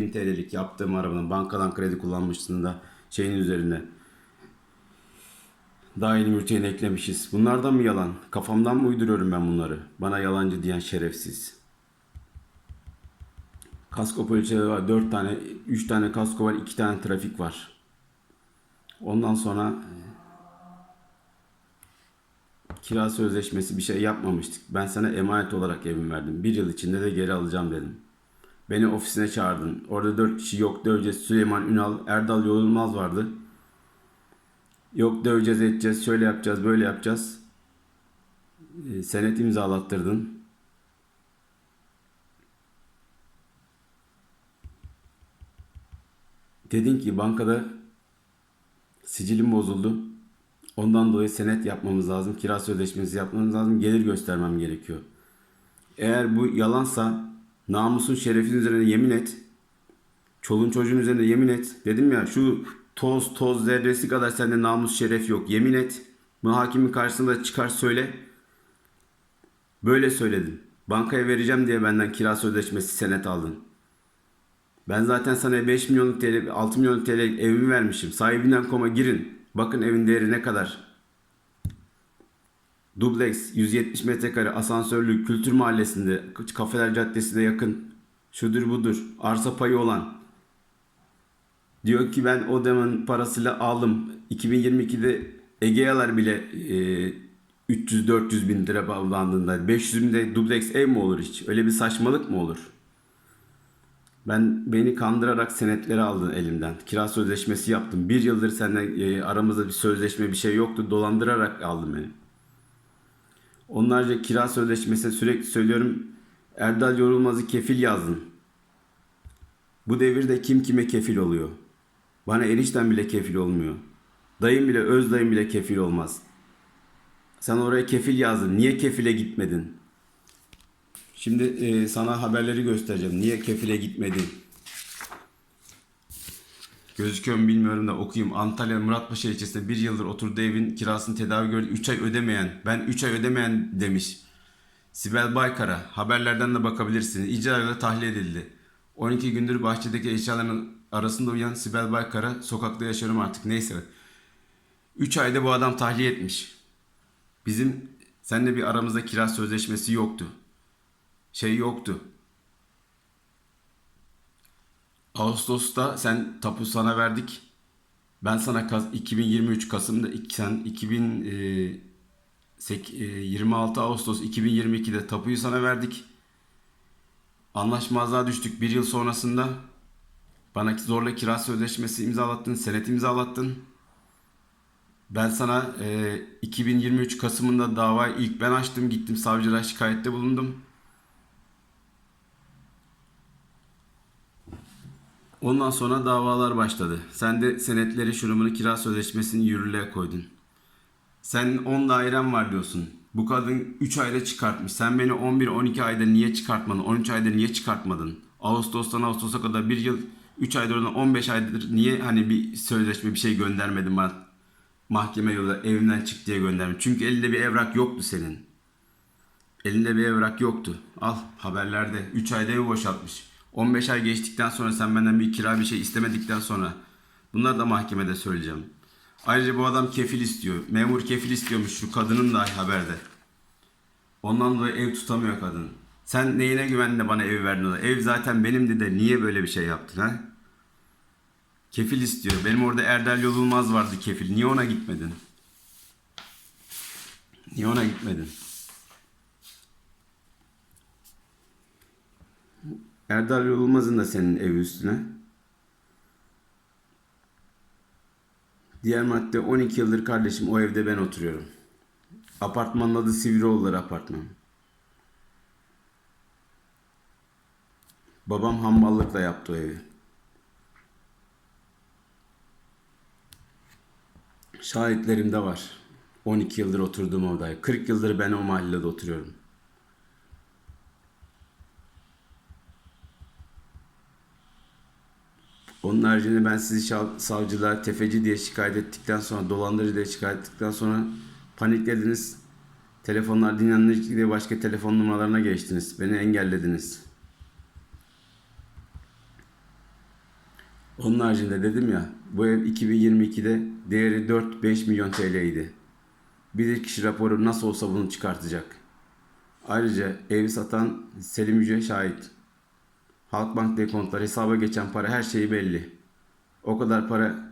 bin TL'lik yaptığım arabanın bankadan kredi kullanmışsın da şeyin üzerine. Dahil mülteni eklemişiz. Bunlardan mı yalan? Kafamdan mı uyduruyorum ben bunları? Bana yalancı diyen şerefsiz. Kasko poliçeleri var. 4 tane, 3 tane kasko var. 2 tane trafik var. Ondan sonra kira sözleşmesi bir şey yapmamıştık. Ben sana emanet olarak evimi verdim. Bir yıl içinde de geri alacağım dedim. Beni ofisine çağırdın. Orada dört kişi yok döveceğiz. Süleyman Ünal, Erdal Yorulmaz vardı. Yok döveceğiz edeceğiz. Şöyle yapacağız böyle yapacağız. Ee, senet imzalattırdın. Dedin ki bankada sicilim bozuldu. Ondan dolayı senet yapmamız lazım. Kira sözleşmesi yapmamız lazım. Gelir göstermem gerekiyor. Eğer bu yalansa namusun şerefin üzerine yemin et. Çoluğun çocuğun üzerine yemin et. Dedim ya şu toz toz zerresi kadar sende namus şeref yok. Yemin et. Bunu hakimin karşısında çıkar söyle. Böyle söyledin. Bankaya vereceğim diye benden kira sözleşmesi senet aldın. Ben zaten sana 5 milyonluk TL, 6 milyonluk TL evimi vermişim. Sahibinden koma girin. Bakın evin değeri ne kadar. Dubleks 170 metrekare asansörlü kültür mahallesinde kafeler caddesine yakın şudur budur arsa payı olan diyor ki ben o demin parasıyla aldım 2022'de Egealar bile e, 300-400 bin lira bandında 500 bin de dubleks ev mi olur hiç öyle bir saçmalık mı olur ben beni kandırarak senetleri aldın elimden. Kira sözleşmesi yaptım. Bir yıldır senden e, aramızda bir sözleşme bir şey yoktu. Dolandırarak aldın beni. Onlarca kira sözleşmesi sürekli söylüyorum. Erdal Yorulmaz'ı kefil yazdın. Bu devirde kim kime kefil oluyor? Bana enişten bile kefil olmuyor. Dayım bile, öz dayım bile kefil olmaz. Sen oraya kefil yazdın. Niye kefile gitmedin? Şimdi e, sana haberleri göstereceğim. Niye kefile gitmedin? Gözüküyor mu bilmiyorum da okuyayım. Antalya Muratpaşa ilçesinde bir yıldır oturduğu evin kirasını tedavi gördü. 3 ay ödemeyen. Ben 3 ay ödemeyen demiş. Sibel Baykar'a haberlerden de bakabilirsiniz. İcra tahliye edildi. 12 gündür bahçedeki eşyaların arasında uyuyan Sibel Baykar'a sokakta yaşıyorum artık neyse. 3 ayda bu adam tahliye etmiş. Bizim seninle bir aramızda kira sözleşmesi yoktu şey yoktu. Ağustos'ta sen tapu sana verdik. Ben sana Kas 2023 Kasım'da sen 2026 Ağustos 2022'de tapuyu sana verdik. Anlaşmazlığa düştük bir yıl sonrasında. Bana zorla kira sözleşmesi imzalattın, senet imzalattın. Ben sana e, 2023 Kasım'ında davayı ilk ben açtım, gittim savcılığa şikayette bulundum. Ondan sonra davalar başladı. Sen de senetleri, şurumunu, kira sözleşmesini yürürlüğe koydun. Sen 10 dairen var diyorsun. Bu kadın 3 ayda çıkartmış. Sen beni 11-12 ayda niye çıkartmadın? 13 ayda niye çıkartmadın? Ağustos'tan Ağustos'a kadar bir yıl 3 aydır ona 15 aydır niye hani bir sözleşme bir şey göndermedin bana? Mahkeme yolu evimden çık diye göndermiş. Çünkü elinde bir evrak yoktu senin. Elinde bir evrak yoktu. Al haberlerde 3 ayda evi boşaltmış. 15 ay geçtikten sonra sen benden bir kira bir şey istemedikten sonra bunlar da mahkemede söyleyeceğim. Ayrıca bu adam kefil istiyor. Memur kefil istiyormuş şu kadının dahi haberde. Ondan dolayı ev tutamıyor kadın. Sen neyine güvendin de bana evi verdin? Ev zaten benimdi de niye böyle bir şey yaptın ha? Kefil istiyor. Benim orada Erdal Yolulmaz vardı kefil. Niye ona gitmedin? Niye ona gitmedin? Erdal Yorulmaz'ın da senin evi üstüne. Diğer madde 12 yıldır kardeşim o evde ben oturuyorum. Apartmanın adı Sivrioğulları Apartman. Babam hamballıkla yaptı o evi. Şahitlerim de var. 12 yıldır oturduğum odaya. 40 yıldır ben o mahallede oturuyorum. Onun haricinde ben sizi savcılığa tefeci diye şikayet ettikten sonra, dolandırıcı diye şikayet ettikten sonra paniklediniz. Telefonlar dinlenir diye başka telefon numaralarına geçtiniz. Beni engellediniz. Onun haricinde dedim ya bu ev 2022'de değeri 4-5 milyon TL idi. Bir kişi raporu nasıl olsa bunu çıkartacak. Ayrıca evi satan Selim Yüce şahit. Halkbank dekontları, hesaba geçen para her şeyi belli. O kadar para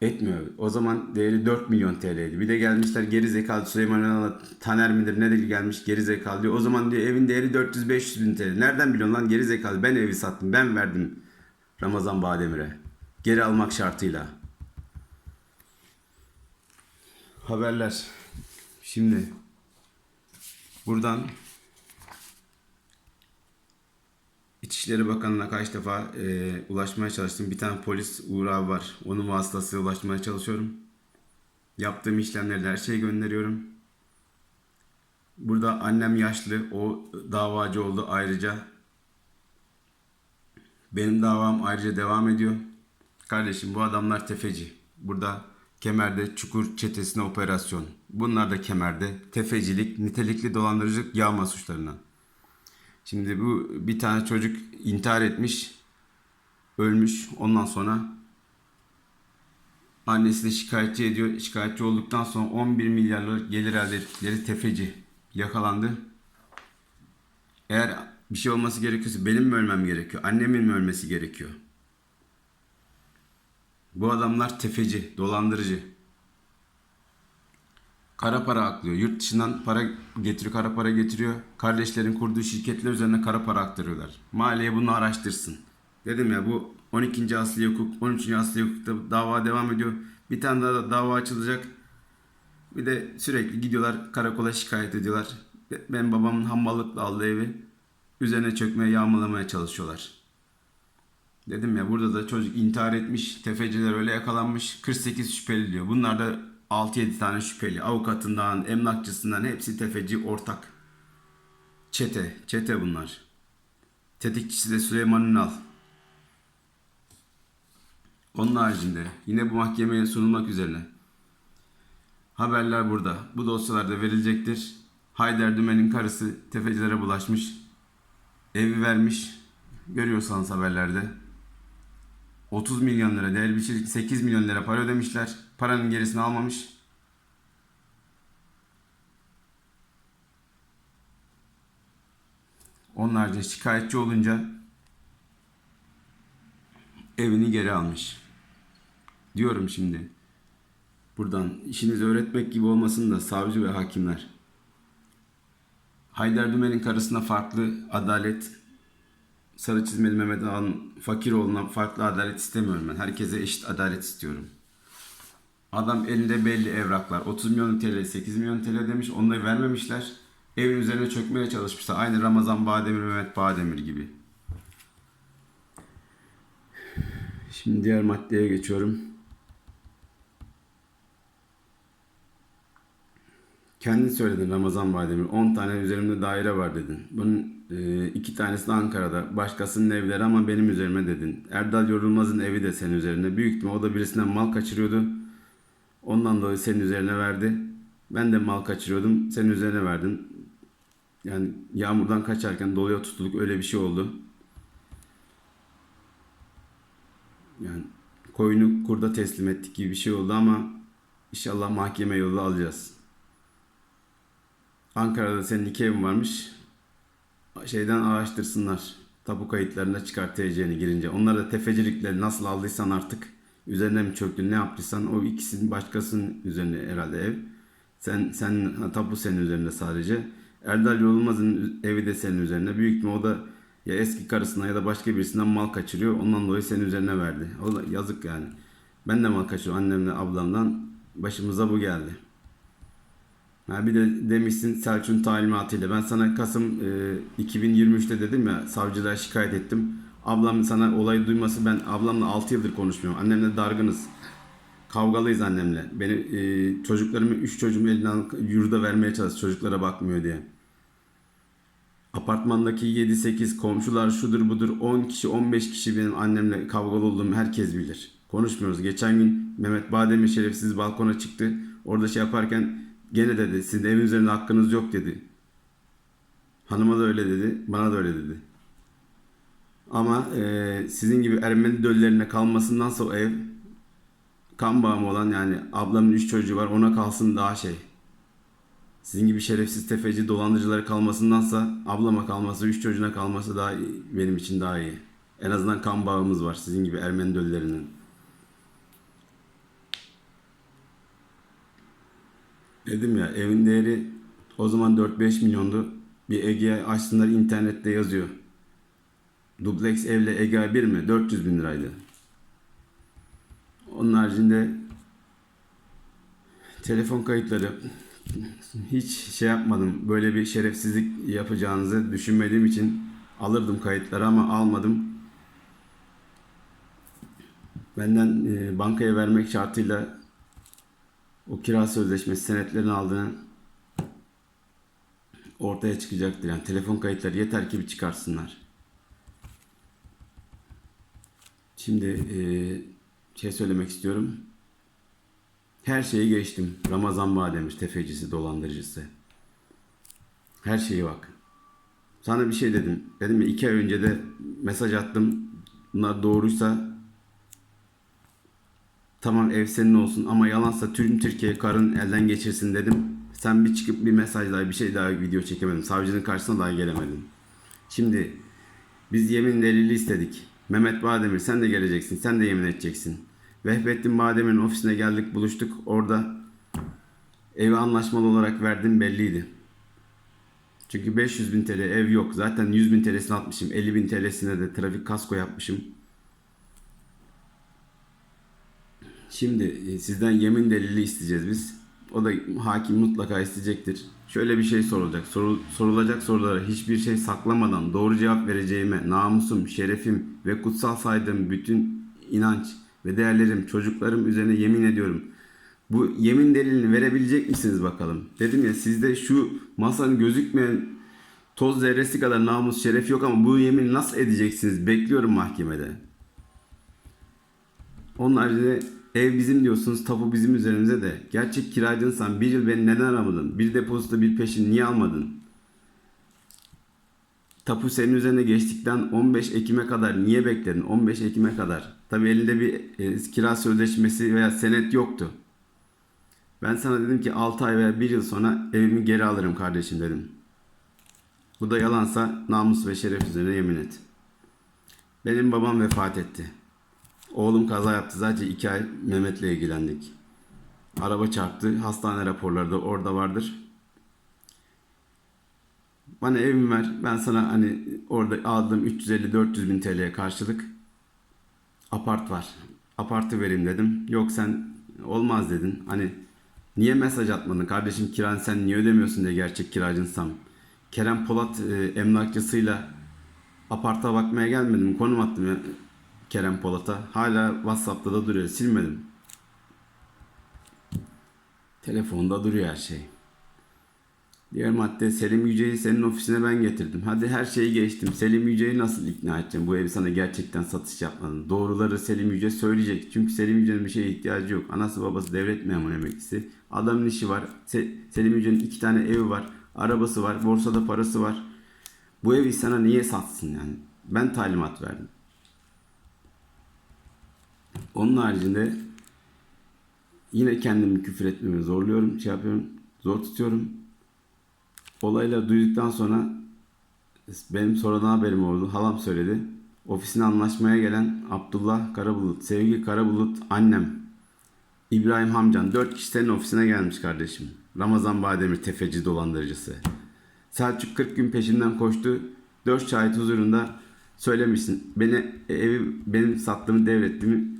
etmiyor. O zaman değeri 4 milyon TL'ydi. Bir de gelmişler geri zekalı Süleyman Önal'a Taner midir nedir gelmiş geri zekalı diyor. O zaman diyor evin değeri 400-500 bin TL. Nereden biliyorsun lan geri zekalı? Ben evi sattım. Ben verdim Ramazan Bademir'e. Geri almak şartıyla. Haberler. Şimdi buradan İçişleri Bakanı'na kaç defa e, ulaşmaya çalıştım. Bir tane polis Uğur abi var. Onun vasıtasıyla ulaşmaya çalışıyorum. Yaptığım işlemleri her şeyi gönderiyorum. Burada annem yaşlı. O davacı oldu ayrıca. Benim davam ayrıca devam ediyor. Kardeşim bu adamlar tefeci. Burada Kemer'de Çukur çetesine operasyon. Bunlar da Kemer'de tefecilik, nitelikli dolandırıcılık, yağma suçlarına. Şimdi bu bir tane çocuk intihar etmiş, ölmüş. Ondan sonra annesi de şikayetçi ediyor. Şikayetçi olduktan sonra 11 milyarlık gelir elde ettikleri tefeci yakalandı. Eğer bir şey olması gerekiyorsa benim mi ölmem gerekiyor? Annemin mi ölmesi gerekiyor? Bu adamlar tefeci, dolandırıcı. Kara para aklıyor. Yurt dışından para getiriyor, kara para getiriyor. Kardeşlerin kurduğu şirketler üzerine kara para aktarıyorlar. Maliye bunu araştırsın. Dedim ya bu 12. asli hukuk, 13. asli hukukta dava devam ediyor. Bir tane daha da dava açılacak. Bir de sürekli gidiyorlar karakola şikayet ediyorlar. Ben babamın hammallıkla aldığı evi üzerine çökmeye, yağmalamaya çalışıyorlar. Dedim ya burada da çocuk intihar etmiş, tefeciler öyle yakalanmış. 48 şüpheli diyor. Bunlar da 6-7 tane şüpheli. Avukatından, emlakçısından hepsi tefeci ortak. Çete, çete bunlar. Tetikçisi de Süleyman Ünal. Onun haricinde yine bu mahkemeye sunulmak üzerine. Haberler burada. Bu dosyalarda verilecektir. Hayder Dümen'in karısı tefecilere bulaşmış. Evi vermiş. Görüyorsanız haberlerde. 30 milyon lira değerli bir şey 8 milyon lira para ödemişler. Paranın gerisini almamış. Haricinde şikayetçi olunca evini geri almış. Diyorum şimdi. Buradan işinizi öğretmek gibi olmasın da savcı ve hakimler. Haydar Dümen'in karısına farklı adalet, Sarı çizmeli Mehmet Ağa'nın fakir olduğuna farklı adalet istemiyorum ben. Herkese eşit adalet istiyorum. Adam elinde belli evraklar. 30 milyon TL, 8 milyon TL demiş. Da vermemişler. Evin üzerine çökmeye çalışmışlar. Aynı Ramazan Bademir, Mehmet Bademir gibi. Şimdi diğer maddeye geçiyorum. Kendin söyledin Ramazan Bademir. 10 tane üzerimde daire var dedin. Bunun e, iki tanesi de Ankara'da. Başkasının evleri ama benim üzerime dedin. Erdal Yorulmaz'ın evi de senin üzerine. Büyük ihtimal o da birisinden mal kaçırıyordu. Ondan dolayı senin üzerine verdi. Ben de mal kaçırıyordum. Senin üzerine verdin. Yani yağmurdan kaçarken doluya tutulduk. Öyle bir şey oldu. Yani koyunu kurda teslim ettik gibi bir şey oldu ama inşallah mahkeme yolu alacağız. Ankara'da senin iki evin varmış. Şeyden araştırsınlar. Tapu kayıtlarına çıkartacağını girince. Onlar da tefecilikle nasıl aldıysan artık üzerine mi çöktün ne yaptıysan o ikisinin başkasının üzerine herhalde ev. Sen sen tapu senin üzerinde sadece. Erdal Yorulmaz'ın evi de senin üzerine. Büyük ihtimal o da ya eski karısına ya da başka birisinden mal kaçırıyor. Ondan dolayı senin üzerine verdi. O da yazık yani. Ben de mal kaçırıyorum annemle ablamdan. Başımıza bu geldi. Ha bir de demişsin Selçuk'un talimatıyla. Ben sana Kasım e, 2023'te dedim ya savcılığa şikayet ettim. Ablam sana olayı duyması ben ablamla 6 yıldır konuşmuyorum. Annemle dargınız. Kavgalıyız annemle. Beni e, çocuklarımı 3 çocuğumu alıp yurda vermeye çalış çocuklara bakmıyor diye. Apartmandaki 7-8 komşular şudur budur 10 kişi 15 kişi benim annemle kavgalı olduğumu herkes bilir. Konuşmuyoruz. Geçen gün Mehmet Bademir şerefsiz balkona çıktı. Orada şey yaparken Gene dedi sizin evin üzerinde hakkınız yok dedi. Hanıma da öyle dedi, bana da öyle dedi. Ama e, sizin gibi Ermeni döllerine kalmasındansa o ev kan bağımı olan yani ablamın üç çocuğu var ona kalsın daha şey. Sizin gibi şerefsiz tefeci dolandırıcılara kalmasındansa ablama kalması, üç çocuğuna kalması daha iyi, benim için daha iyi. En azından kan bağımız var sizin gibi Ermeni döllerinin. Dedim ya evin değeri o zaman 4-5 milyondu. Bir Ege'ye açsınlar internette yazıyor. Dubleks evle Ege 1 mi? 400 bin liraydı. Onun haricinde telefon kayıtları hiç şey yapmadım. Böyle bir şerefsizlik yapacağınızı düşünmediğim için alırdım kayıtları ama almadım. Benden e, bankaya vermek şartıyla o kira sözleşmesi senetlerini aldığını ortaya çıkacaktır. Yani telefon kayıtları yeter ki bir çıkarsınlar. Şimdi e, şey söylemek istiyorum. Her şeyi geçtim. Ramazan Bademir, tefecisi, dolandırıcısı. Her şeyi bak. Sana bir şey dedim. Dedim ya iki ay önce de mesaj attım. Bunlar doğruysa tamam ev senin olsun ama yalansa tüm Türkiye karın elden geçirsin dedim. Sen bir çıkıp bir mesaj daha bir şey daha video çekemedim. Savcının karşısına daha gelemedim. Şimdi biz yemin delili istedik. Mehmet Bademir sen de geleceksin. Sen de yemin edeceksin. Vehbettin Bademir'in ofisine geldik buluştuk. Orada evi anlaşmalı olarak verdim belliydi. Çünkü 500 bin TL ev yok. Zaten 100 bin TL'sini atmışım. 50 bin TL'sine de trafik kasko yapmışım. Şimdi e, sizden yemin delili isteyeceğiz biz. O da hakim mutlaka isteyecektir. Şöyle bir şey sorulacak. Soru- sorulacak sorulara hiçbir şey saklamadan doğru cevap vereceğime namusum, şerefim ve kutsal saydığım bütün inanç ve değerlerim, çocuklarım üzerine yemin ediyorum. Bu yemin delilini verebilecek misiniz bakalım? Dedim ya sizde şu masanın gözükmeyen toz zerresi kadar namus, şeref yok ama bu yemin nasıl edeceksiniz? Bekliyorum mahkemede. Onun haricinde ev bizim diyorsunuz, tapu bizim üzerimize de. Gerçek kiracınsan bir yıl beni neden aramadın? Bir depozito bir peşin niye almadın? Tapu senin üzerine geçtikten 15 Ekim'e kadar niye bekledin? 15 Ekim'e kadar. Tabii elinde bir e, kira sözleşmesi veya senet yoktu. Ben sana dedim ki 6 ay veya 1 yıl sonra evimi geri alırım kardeşim dedim. Bu da yalansa namus ve şeref üzerine yemin et. Benim babam vefat etti. Oğlum kaza yaptı. Sadece iki ay Mehmet'le ilgilendik. Araba çarptı. Hastane raporları da orada vardır. Bana evimi ver. Ben sana hani orada aldığım 350-400 bin TL'ye karşılık apart var. Apartı vereyim dedim. Yok sen olmaz dedin. Hani niye mesaj atmadın? Kardeşim kiran sen niye ödemiyorsun diye gerçek kiracınsam. Kerem Polat e, emlakçısıyla aparta bakmaya gelmedim. Konum attım ya Kerem Polat'a. Hala WhatsApp'ta da duruyor. Silmedim. Telefonda duruyor her şey. Diğer madde Selim Yüce'yi senin ofisine ben getirdim. Hadi her şeyi geçtim. Selim Yüce'yi nasıl ikna edeceğim? Bu evi sana gerçekten satış yapmadın. Doğruları Selim Yüce söyleyecek. Çünkü Selim Yüce'nin bir şeye ihtiyacı yok. Anası babası devlet memuru emeklisi. Adamın işi var. Se- Selim Yüce'nin iki tane evi var. Arabası var. Borsada parası var. Bu evi sana niye satsın yani? Ben talimat verdim. Onun haricinde yine kendimi küfür etmeme zorluyorum. Şey yapıyorum. Zor tutuyorum. Olayla duyduktan sonra benim sonradan haberim oldu. Halam söyledi. Ofisine anlaşmaya gelen Abdullah Karabulut, Sevgi Karabulut, annem, İbrahim Hamcan. Dört kişi senin ofisine gelmiş kardeşim. Ramazan Bademir tefeci dolandırıcısı. Selçuk 40 gün peşinden koştu. Dört şahit huzurunda söylemişsin. Beni evi benim sattığımı devrettiğimi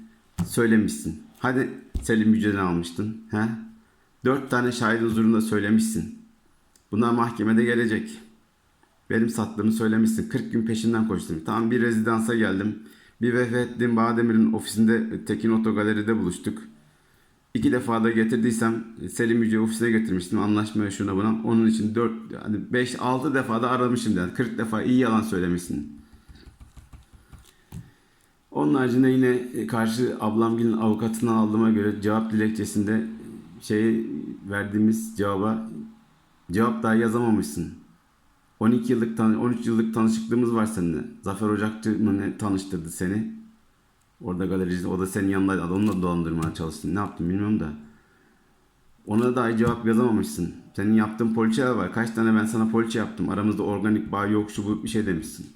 söylemişsin. Hadi Selim Yücel'i almıştın. He? Dört tane şahit huzurunda söylemişsin. Bunlar mahkemede gelecek. Benim sattığımı söylemişsin. 40 gün peşinden koştum. Tam bir rezidansa geldim. Bir Vefettin Bademir'in ofisinde Tekin Otogaleri'de buluştuk. İki defa da getirdiysem Selim Yüce ofisine getirmiştim anlaşmaya şuna buna. Onun için 4 hani 5 6 defa da aramışım yani 40 defa iyi yalan söylemişsin. Onun haricinde yine karşı ablamgilin avukatını aldığıma göre cevap dilekçesinde şey verdiğimiz cevaba cevap daha yazamamışsın. 12 yıllık tan 13 yıllık tanışıklığımız var seninle. Zafer Ocakçı mı ne tanıştırdı seni? Orada galericide o da senin yanındaydı. Onunla dolandırmaya çalıştın. Ne yaptın bilmiyorum da. Ona dahi cevap yazamamışsın. Senin yaptığın poliçeler var. Kaç tane ben sana poliçe yaptım. Aramızda organik bağ yok şu bu bir şey demişsin.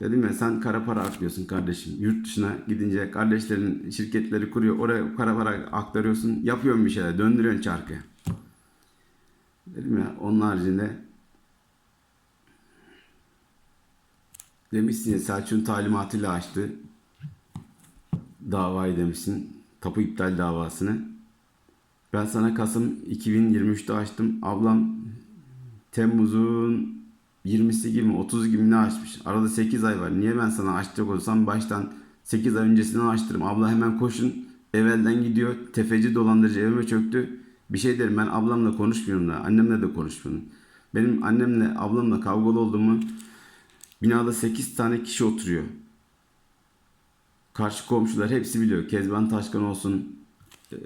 Dedim ya sen kara para aklıyorsun kardeşim. Yurt dışına gidince kardeşlerin şirketleri kuruyor. Oraya kara para aktarıyorsun. Yapıyorsun bir şeyler. Döndürüyorsun çarkı. Dedim ya onun haricinde demişsin ya, Selçuk'un talimatıyla açtı davayı demişsin. Tapu iptal davasını. Ben sana Kasım 2023'te açtım. Ablam Temmuz'un 20'si gibi mi 30 gibi ne açmış. Arada 8 ay var. Niye ben sana açacak olsam baştan 8 ay öncesinden açtırım. Abla hemen koşun. Evvelden gidiyor. Tefeci dolandırıcı evime çöktü. Bir şey derim ben ablamla konuşmuyorum da. Annemle de konuşmuyorum. Benim annemle ablamla kavgalı olduğumu binada 8 tane kişi oturuyor. Karşı komşular hepsi biliyor. Kezban Taşkan olsun. eee,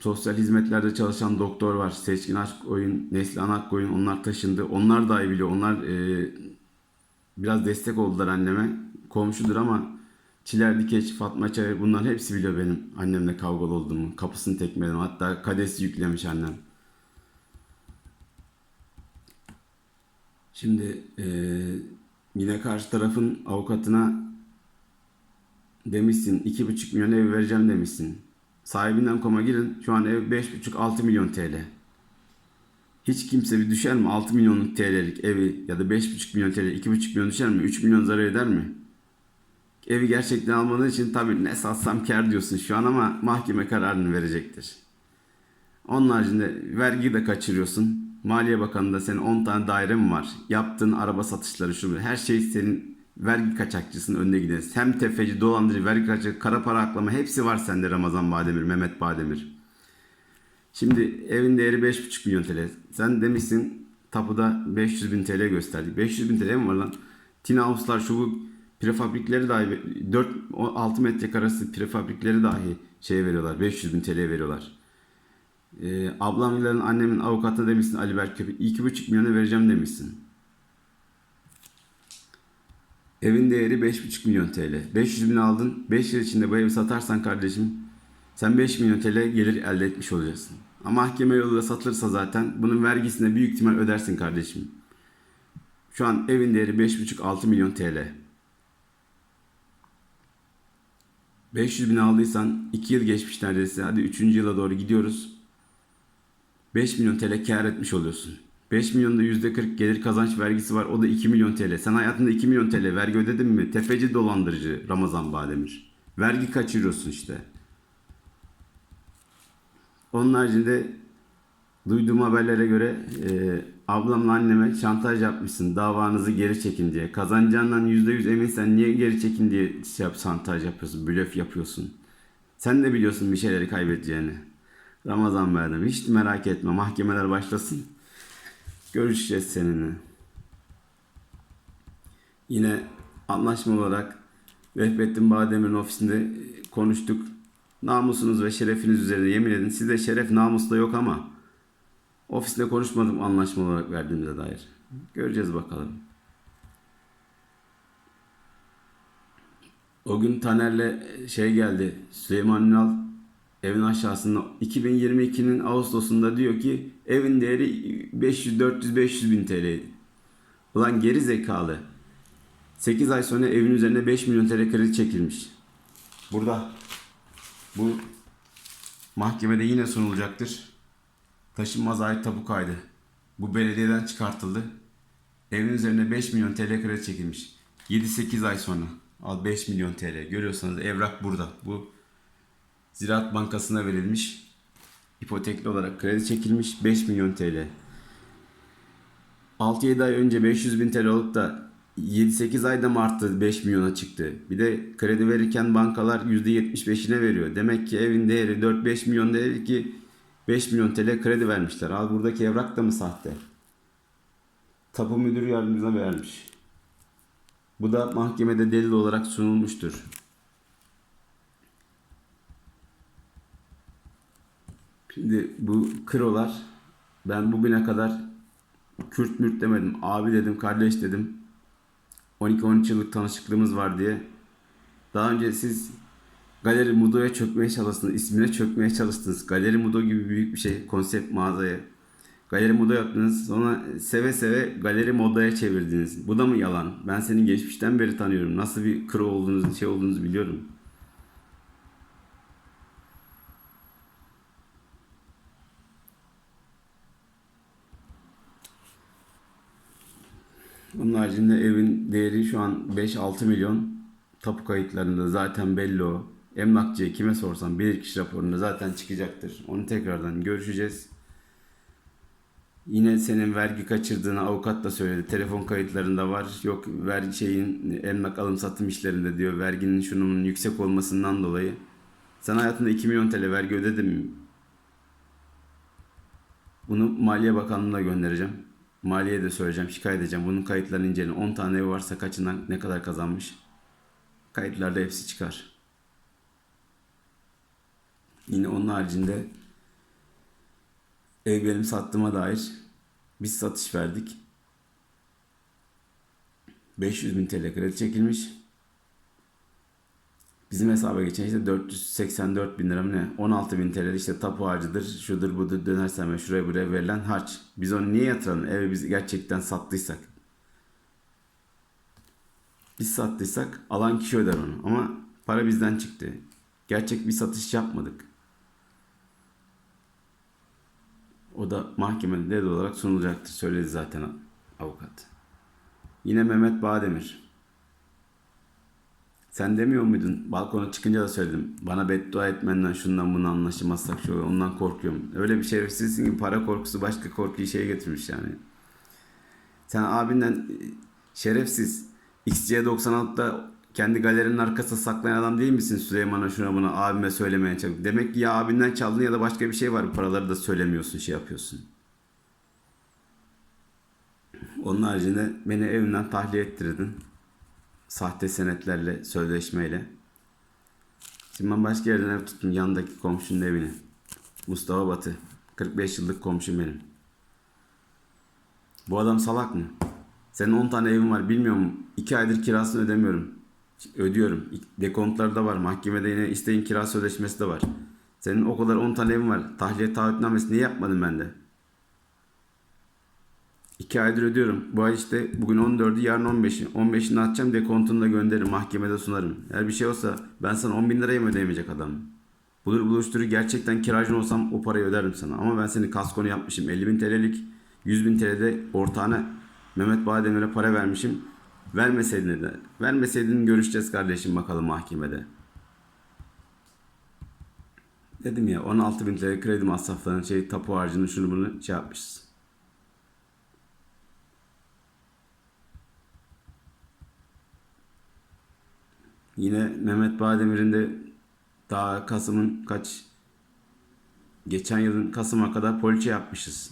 sosyal hizmetlerde çalışan doktor var. Seçkin Akkoyun, Neslihan Akkoyun onlar taşındı. Onlar dahi biliyor. Onlar eee, biraz destek oldular anneme. Komşudur ama Çiler Dikeç, Fatma Çayır bunlar hepsi biliyor benim annemle kavgalı olduğumu. Kapısını tekmeledim. Hatta kades yüklemiş annem. Şimdi eee, yine karşı tarafın avukatına demişsin 2,5 milyon ev vereceğim demişsin. Sahibinden koma girin. Şu an ev 5,5-6 milyon TL. Hiç kimse bir düşer mi? 6 milyonluk TL'lik evi ya da 5,5 milyon TL, 2,5 milyon düşer mi? 3 milyon zarar eder mi? Evi gerçekten almadığın için tabii ne satsam kar diyorsun şu an ama mahkeme kararını verecektir. Onun haricinde vergi de kaçırıyorsun. Maliye Bakanı'nda senin 10 tane dairem var. Yaptığın araba satışları şu. Her şey senin vergi kaçakçısının önüne gideriz. Hem tefeci, dolandırıcı, vergi kaçak, kara para aklama hepsi var sende Ramazan Bademir, Mehmet Bademir. Şimdi evin değeri 5,5 milyon TL. Sen demişsin tapuda 500 bin TL gösterdik. 500 bin TL mi var lan? Tina House'lar şu bu prefabrikleri dahi 4-6 metrekaresi prefabrikleri dahi şey veriyorlar. 500 bin TL veriyorlar. Ee, ablamların annemin avukatı demişsin Ali Berk Köpek. 2,5 milyona vereceğim demişsin. Evin değeri 5,5 milyon TL. 500 bin aldın. 5 yıl içinde bu evi satarsan kardeşim sen 5 milyon TL gelir elde etmiş olacaksın. Ama mahkeme yoluyla satılırsa zaten bunun vergisini büyük ihtimal ödersin kardeşim. Şu an evin değeri 5,5-6 milyon TL. 500 bin aldıysan 2 yıl geçmiş neredeyse. Hadi 3. yıla doğru gidiyoruz. 5 milyon TL kar etmiş oluyorsun. 5 milyonda %40 gelir kazanç vergisi var. O da 2 milyon TL. Sen hayatında 2 milyon TL vergi ödedin mi? Tefeci dolandırıcı Ramazan Bademir. Vergi kaçırıyorsun işte. Onun haricinde duyduğum haberlere göre e, ablamla anneme şantaj yapmışsın. Davanızı geri çekin diye. Kazanacağından %100 eminsen niye geri çekin diye şey yap, şantaj yapıyorsun. Blöf yapıyorsun. Sen de biliyorsun bir şeyleri kaybedeceğini. Ramazan Bademir. Hiç merak etme. Mahkemeler başlasın. Görüşeceğiz seninle. Yine anlaşma olarak Vehbettin Bademir'in ofisinde konuştuk. Namusunuz ve şerefiniz üzerine yemin edin. Sizde şeref namus da yok ama ofiste konuşmadım anlaşma olarak verdiğimize dair. Göreceğiz bakalım. O gün Taner'le şey geldi. Süleyman Ünal evin aşağısında 2022'nin Ağustos'unda diyor ki evin değeri 500 400 500 bin TL. Ulan geri zekalı. 8 ay sonra evin üzerine 5 milyon TL kredi çekilmiş. Burada bu mahkemede yine sunulacaktır. Taşınmaz ait tapu kaydı. Bu belediyeden çıkartıldı. Evin üzerine 5 milyon TL kredi çekilmiş. 7-8 ay sonra. Al 5 milyon TL. Görüyorsanız evrak burada. Bu Ziraat Bankası'na verilmiş. İpotekli olarak kredi çekilmiş 5 milyon TL. 6-7 ay önce 500 bin TL olup da 7-8 ayda mı arttı 5 milyona çıktı. Bir de kredi verirken bankalar %75'ine veriyor. Demek ki evin değeri 4-5 milyon değil ki 5 milyon TL kredi vermişler. Al buradaki evrak da mı sahte? Tapu müdürü yardımcısına vermiş. Bu da mahkemede delil olarak sunulmuştur. Şimdi bu krolar ben bugüne kadar Kürt mürt demedim. Abi dedim, kardeş dedim. 12-13 yıllık tanışıklığımız var diye. Daha önce siz Galeri Mudo'ya çökmeye çalıştınız. ismine çökmeye çalıştınız. Galeri Mudo gibi büyük bir şey. Konsept mağazaya. Galeri Mudo yaptınız. Sonra seve seve Galeri Moda'ya çevirdiniz. Bu da mı yalan? Ben seni geçmişten beri tanıyorum. Nasıl bir kro olduğunuzu, şey olduğunuzu biliyorum. Bunun haricinde evin değeri şu an 5-6 milyon. Tapu kayıtlarında zaten belli o. Emlakçıya kime sorsam bir kişi raporunda zaten çıkacaktır. Onu tekrardan görüşeceğiz. Yine senin vergi kaçırdığını avukat da söyledi. Telefon kayıtlarında var. Yok vergi şeyin emlak alım satım işlerinde diyor. Verginin şunun yüksek olmasından dolayı. Sen hayatında 2 milyon TL vergi ödedin mi? Bunu Maliye Bakanlığı'na göndereceğim. Maliye de söyleyeceğim, şikayet edeceğim. Bunun kayıtlarını inceleyin. 10 tane ev varsa kaçından ne kadar kazanmış? Kayıtlarda hepsi çıkar. Yine onun haricinde ev benim sattığıma dair biz satış verdik. 500 bin TL kredi çekilmiş. Bizim hesaba geçen işte 484 bin lira mı ne? 16 bin TL işte tapu harcıdır, şudur budur dönersen ve şuraya buraya verilen harç. Biz onu niye yatıralım? Evi biz gerçekten sattıysak. Biz sattıysak alan kişi öder onu. Ama para bizden çıktı. Gerçek bir satış yapmadık. O da mahkemede delil olarak sunulacaktır. Söyledi zaten avukat. Yine Mehmet Bağdemir. Sen demiyor muydun? Balkona çıkınca da söyledim. Bana beddua etmenden şundan bunu anlaşamazsak şu ondan korkuyorum. Öyle bir şerefsizsin ki para korkusu başka korkuyu şeye getirmiş yani. Sen abinden e, şerefsiz XC96'da kendi galerinin arkasında saklayan adam değil misin Süleyman'a şuna buna abime söylemeye çalışıp. Demek ki ya abinden çaldın ya da başka bir şey var. Paraları da söylemiyorsun şey yapıyorsun. Onun haricinde beni evimden tahliye ettirdin. Sahte senetlerle, sözleşmeyle. Şimdi ben başka yerden ev tuttum. Yandaki komşunun evini. Mustafa Batı. 45 yıllık komşum benim. Bu adam salak mı? Senin 10 tane evin var bilmiyor musun? 2 aydır kirasını ödemiyorum. Ödüyorum. Dekontlarda var. Mahkemede yine isteğin kira sözleşmesi de var. Senin o kadar 10 tane evin var. Tahliye taahhütnamesi niye yapmadın bende? 2 aydır ödüyorum. Bu ay işte bugün 14'ü yarın 15'i. 15'ini atacağım dekontunu da gönderirim. Mahkemede sunarım. Eğer bir şey olsa ben sana 10 bin liraya mı ödeyemeyecek adam? Bulur buluşturur gerçekten kiracın olsam o parayı öderim sana. Ama ben seni kaskonu yapmışım. 50 bin TL'lik 100 bin TL'de ortağına Mehmet Bağdemir'e para vermişim. Vermeseydin de. Vermeseydin görüşeceğiz kardeşim bakalım mahkemede. Dedim ya 16 bin TL kredi masraflarının şey tapu harcını şunu bunu şey yapmışız. Yine Mehmet Bağdemir'in de daha Kasım'ın kaç geçen yılın Kasım'a kadar poliçe yapmışız.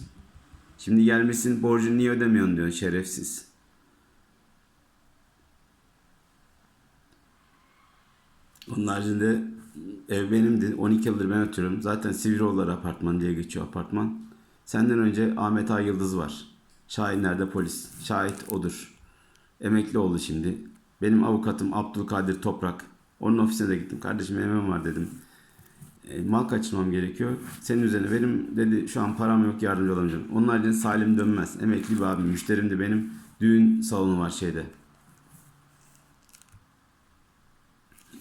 Şimdi gelmesin borcunu niye ödemiyorsun diyor şerefsiz. Onun haricinde ev benimdi. 12 yıldır ben oturuyorum. Zaten Siviroğulları apartman diye geçiyor apartman. Senden önce Ahmet Ay Yıldız var. Şahinler'de polis. Şahit odur. Emekli oldu şimdi. Benim avukatım Abdülkadir Toprak. Onun ofisine de gittim. Kardeşim evim var dedim. E, mal kaçırmam gerekiyor. Senin üzerine benim dedi şu an param yok yardımcı olamayacağım. Onun haricinde Salim dönmez. Emekli bir abim. Müşterim de benim. Düğün salonu var şeyde.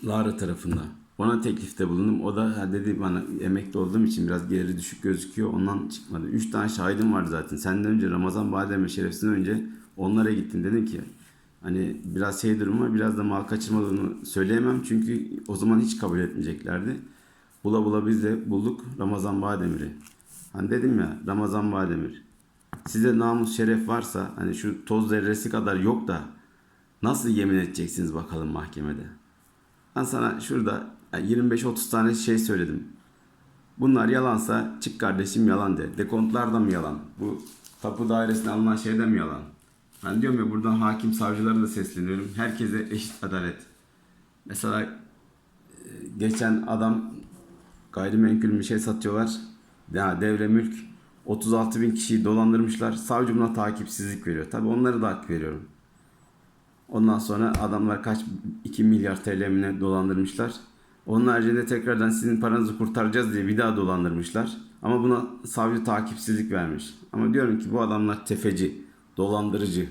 Lara tarafında. Ona teklifte bulundum. O da dedi bana emekli olduğum için biraz geliri düşük gözüküyor. Ondan çıkmadı. Üç tane şahidim vardı zaten. Senden önce Ramazan Badem ve Şerefsi'nden önce onlara gittim. Dedim ki hani biraz şey durumu biraz da mal kaçırmadığını söyleyemem. Çünkü o zaman hiç kabul etmeyeceklerdi. Bula bula biz de bulduk Ramazan Bademir'i. Hani dedim ya Ramazan Bademir. Size namus şeref varsa hani şu toz zerresi kadar yok da nasıl yemin edeceksiniz bakalım mahkemede? Ben sana şurada 25-30 tane şey söyledim. Bunlar yalansa çık kardeşim yalan de. Dekontlar da mı yalan? Bu tapu dairesine alınan şey de mi yalan? Ben diyorum ya buradan hakim savcılara da sesleniyorum. Herkese eşit adalet. Mesela e, geçen adam gayrimenkul bir şey satıyorlar. Ya devre mülk 36 bin kişiyi dolandırmışlar. Savcı buna takipsizlik veriyor. Tabi onları da hak veriyorum. Ondan sonra adamlar kaç 2 milyar TL mi ne dolandırmışlar. Onun haricinde tekrardan sizin paranızı kurtaracağız diye bir daha dolandırmışlar. Ama buna savcı takipsizlik vermiş. Ama diyorum ki bu adamlar tefeci, dolandırıcı.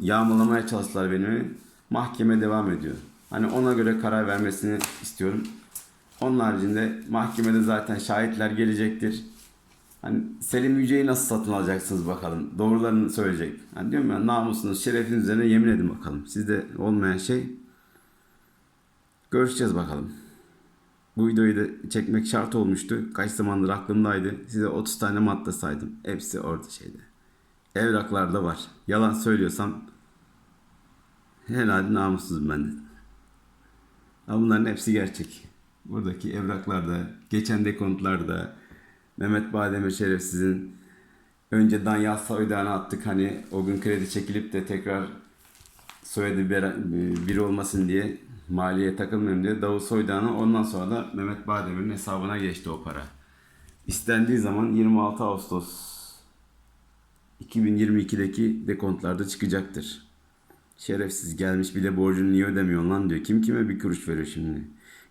Yağmalamaya çalıştılar beni. Mahkeme devam ediyor. Hani ona göre karar vermesini istiyorum. Onun haricinde mahkemede zaten şahitler gelecektir. Hani Selim Yüce'yi nasıl satın alacaksınız bakalım. Doğrularını söyleyecek. Hani diyorum ya namusunuz, şerefiniz üzerine yemin edin bakalım. Sizde olmayan şey görüşeceğiz bakalım. Bu videoyu da çekmek şart olmuştu. Kaç zamandır aklımdaydı. Size 30 tane madde saydım. Hepsi orada şeyde. Evraklarda var. Yalan söylüyorsam herhalde namussuzum ben de. Ama bunların hepsi gerçek. Buradaki evraklarda, geçen dekontlarda, Mehmet Bademir şerefsizin önce Danyal Soydan'a attık hani o gün kredi çekilip de tekrar soyadı bir- biri olmasın diye maliye takılmayayım diye Davut Soydan'a ondan sonra da Mehmet Bademir'in hesabına geçti o para. İstendiği zaman 26 Ağustos 2022'deki dekontlarda çıkacaktır. Şerefsiz gelmiş bir de borcunu niye ödemiyorsun lan diyor. Kim kime bir kuruş veriyor şimdi.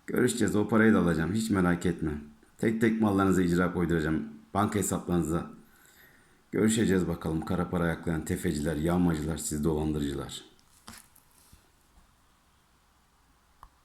Görüşeceğiz o parayı da alacağım hiç merak etme. Tek tek mallarınıza icra koyduracağım. Banka hesaplarınıza. Görüşeceğiz bakalım kara para ayaklayan tefeciler, yağmacılar, siz dolandırıcılar.